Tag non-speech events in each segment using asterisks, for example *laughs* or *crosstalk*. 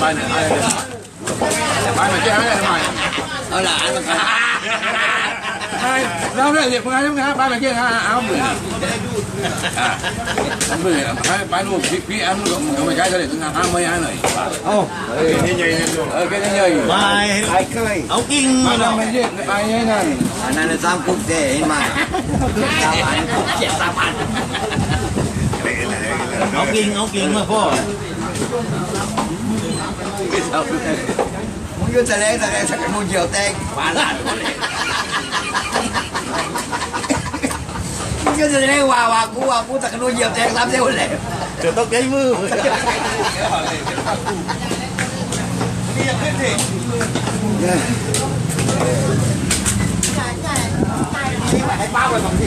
bay này bay này bay này chứ hết mày ở là anh đâu đây việc ngay ngay bay này kia không không biết bay luôn phía phía ăn cũng có mấy cái đây cũng hai mươi hai này ô cái này cái này bay bay cây ông kinh mà đâu bay bay này anh này tam cục để mà tam anh cục chết tam anh ông kinh ông kinh mà phô Muốn vô tà đen, tà đen sao cái mua nhiều tên Quá là Chứ tà đen hòa hòa cú hòa cú tà cái mua nhiều tên làm sao lẹ Trời tóc giấy mưa Yeah. Hãy bao rồi bằng gì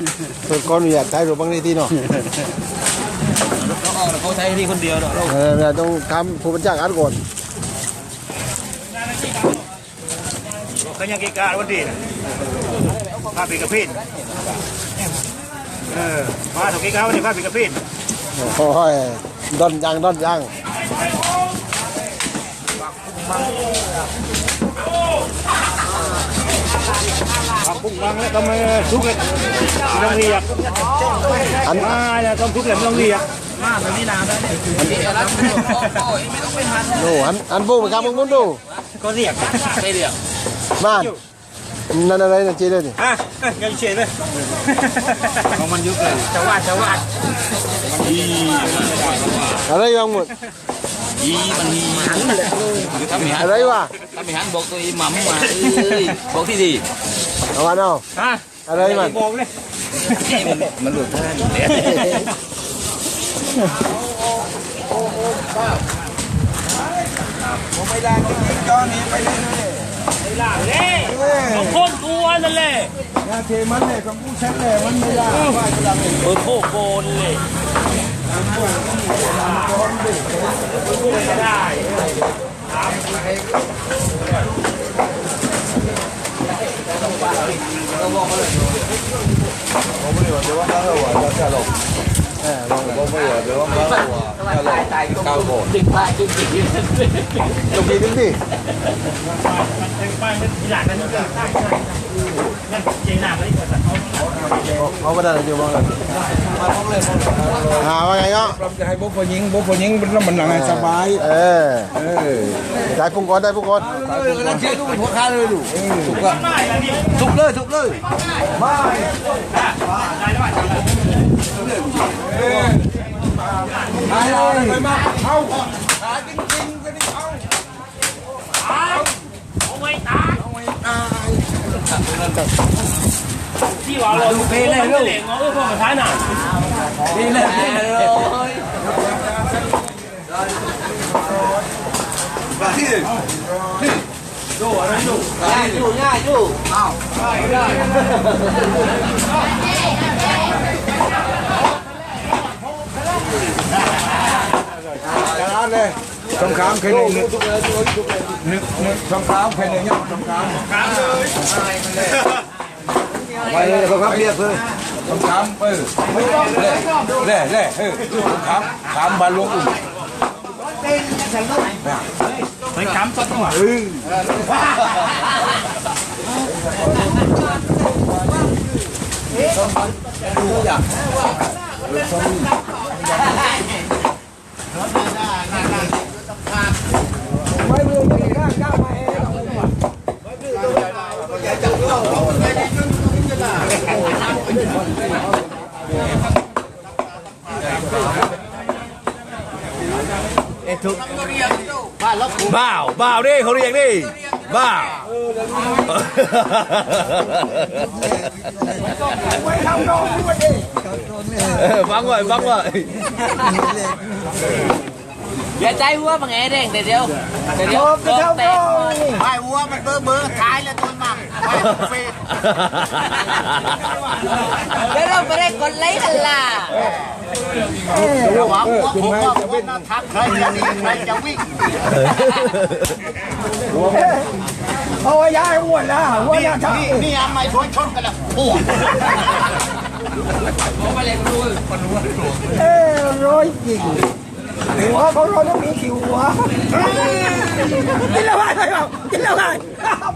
ดงสักนู่นเดียวแตงปาลาดมึงยืนแสดงว่าว่ากูว่ากูสักนู่นเดียวแตงสามเดียวเลยจะต้องใช้มือเพิ่นก้อนอยากใช้รูปบางในที่เนาะเขาใช้ที่คนเดียวเนาะเออเราต้องทำผู้บัญชาการก่อนเขายังกีการวันดีนะพาปีกระพินเออมาถูกกีการวันนี้พาปีกระพินโอ้ยดอนยางดอนยางปักปุ้งวาง แล้วทำไมทุกข์ต้องเรียกอันมาแล้วต้องทุกข์แล้ลองเรียกมาตอนนี้นานแล้วนี่ยแนนี้องไปหันโน่อันอันบูไปกับมึงมึงดูก็เรียกไม่เรียกบ้านนั่นอะไรนั่นเจ๊เลยนี่อะยันเจ๊เลยของมันยุบเลยจะวาดจะวาดอะไรยังหมด อีมันหันมาเลยถ้ามหันอะไรวะถ้ามหันบอกตัวอีหมั่มมาบอกที่ดีเอาวันเอาอะไรมันบอกเลยมันหลุดท่านเนี่ยโอ้โหป้าผมไม่ได้ก็ยิงจอนี้ไปเรื่อยๆไม่ล่าเลยของคนกลัวนั่นแหละนาเทมันเลยของผู้ช่นเลยมันไม่ล่าว่าจออโคโกนเลย ดึงไปดึงไปจงดีนึงดิเป็นป้ายเป็นหลักนั่นก็ได้นั่นเจน่าไม่ได้เกิดเอาไปได้อยู่บ้างเลยหาว่าไงเนาะจะให้บุฟเฟ่ยิงบุฟเฟ่ยิงมันมันหนังสบายเออเออได้พุ่งก่อนได้พุ่งก่อนแล้วเชื่อทุกคนหัวขาเลยดูถูกอะถูกเลยถูกเลยไป Không. Đã chính chính cái đi không. Không. Không ai ta. Không ai ta. Đi vào rồi, đi lên luôn. Ngó không phải thái nào. Đi lên rồi. Rồi. Đi. Đi. Đủ ở đây đủ. Đủ nha, đủ. Nào. Rồi. สงครามแค่หนึ่งหนึ่งหนึ่งสงครามแค่หนึ่งสงครามไปเลยสงครามเรียกเลยสงครามเออเล่เล่เออสงครามสามบาลวงอุ่นไปคำสักหน่อยไม่เบื่อไม่กล้าก Bảo, bảo đi, không riêng đi. Bảo *laughs* Vâng rồi, vâng rồi. Giờ trái húa mà nghe đi, để điêu. Để điêu. Mai vua mình bơ bơ, thái là tôi mà. Mai phê. ใจหัวมังเอเด้งเดี๋ยวเดี๋ยวเดี๋ยวเดี๋ยวเดี๋ยวเตะไอ้วัวมันเบอร์เบอร์ท้ายแล้วตัวมักไอ้เฟสเดี๋ยวเราไปได้กดไลค์กันล่ะระวังวัวผมว่าวัวน่าทักใครจะหนีใครจะวิ่งโอ้ยยายอ้วนนะอ้วนนี่นะทั้งนี่นี่อาไม่ชวนชนกันแล้วโอ้เอ้ร้อยจริงหัวเขาเราต้องมีคิวหัวกินแล้วไงกินแล้วไง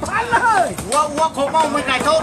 พันเลย วัววัวคงมองไม่ได้ชน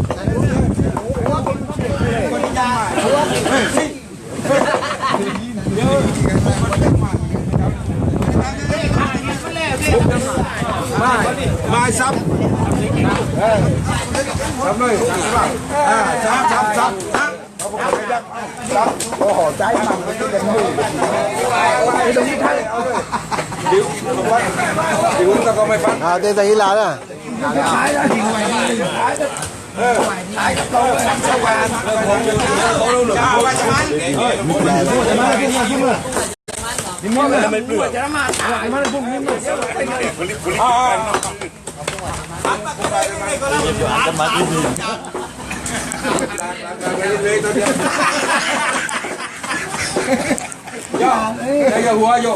hai sắp sắp đây à sắp sắp sắp sắp sắp có hò trái măng cái đèn hư cái đúng thế điếu không phát điếu ta có mày phát à đây là hy lạp à trái ra thì ngoài đi trái đó Ni mana? Ni mana? Ni mana? Ni mana? Ni mana? จะมาไอ้มันพวกนี้มันย่อไอ้ยาหัวโย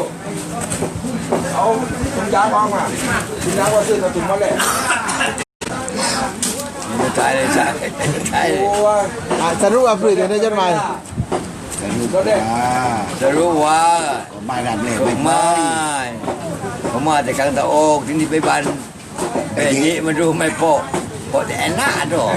เอาถุงยางวางมาถุงยางว่าซื้อถุงมาเลยใช่เลยใช่ใช่โอ้ว่าอ่าจะรู้ว่าปลือกในจดหมายก็ได้จะรู้ว่าไม่รับเลยไม่ผมมาแต่กลางตะโอกที่นี่ไปบ้าน อย่างนี้มันรู้ไม่พอพอแต่หน้าดอก